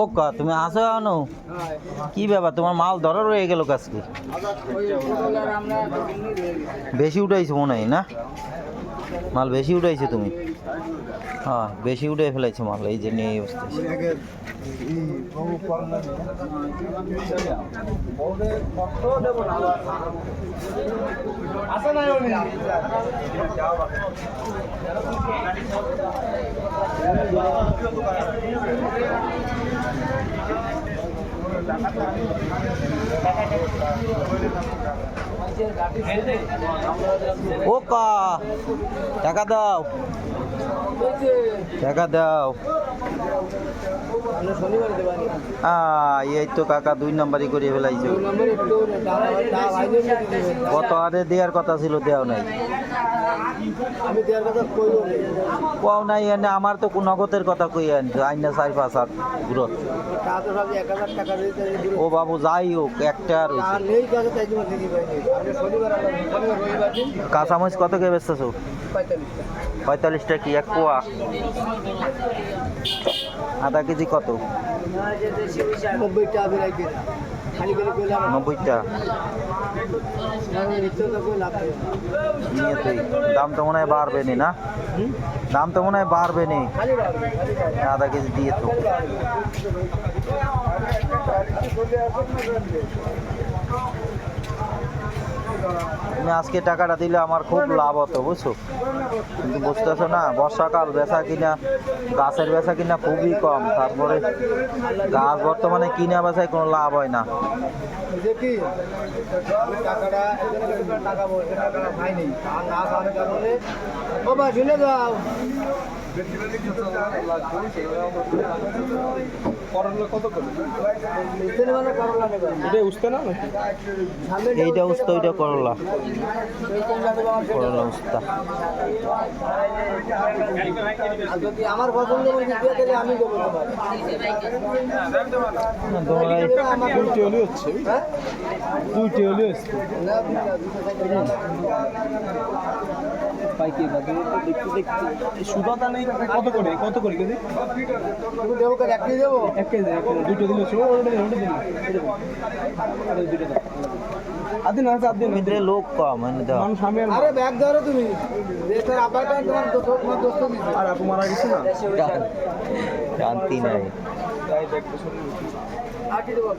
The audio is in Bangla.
ও কা, তুমি আসো আনো কি ব্যাপার, তোমার মাল ধরা রয়ে গেল কাজকে? বেশি উঠাইছো মনে হয় না? মাল বেশি উঠাইছো তুমি? হ্যাঁ বেশি উঠে ফেলাইছো মাল এই যে নিয়ে অবস্থা ও কা টাকা দাও। টাকা দাও। এই তো কাকা দুই নম্বরই করে ফেলাইছো। কত আরে দেওয়ার কথা ছিল, দেওয়া নাই। আমি দেওয়ার কথা কইও কোয়াও নাই এনে আমার তো নগদের কথা কই আনছো আইনা চার পাঁচ টাকা দিতে ও বাবু যাই হোক একটা আর কাঁচামরিচ কত কে বেচতেছো? পঁয়তাল্লিশটা কি এক পোয়া? আধা কেজি কত? নব্বই টাকা নব্বইটা। নিত্য তো কই লাভ নেই নিয়ে তুই দাম তো মনে হয় বাড়বে নি? না দাম তো মনে হয় বাড়বে নি আধা কেজি দিয়ে তো তুমি আজকে টাকাটা দিলে আমার খুব লাভ হতো, বুঝছ? কিন্তু বুঝতেছো না, বর্ষাকাল বেচা কিনা, গাছের বেচা কিনা খুবই কম। তারপরে গাছ বর্তমানে কিনা বেচায় কোনো লাভ হয় না। আমি টাকা না মানে করলা এইটা উস্তা ওইটা করলা। করলা উস্তা। যদি আমার পছন্দ আমি দুইটি হলে হচ্ছে। হ্যাঁ? দুইটি হলে হচ্ছে। সুদাতা কত করে কত করে কেজি? তুমি দেবো কার একটি দেবো? এক কেজি দুটো দিলে ছিল ওটা দিলে ওটা দিলে। দুটো আদিন আছে আদিন ভিতরে লোক কম এনে দাও। মানুষ আমি আরে ব্যাগ ধরো তুমি। রেস্টার আবার তোমার তোমার দোস্ত দিচ্ছে আর আপু মারা গেছে না? শান্তি নাই তাই দেবো?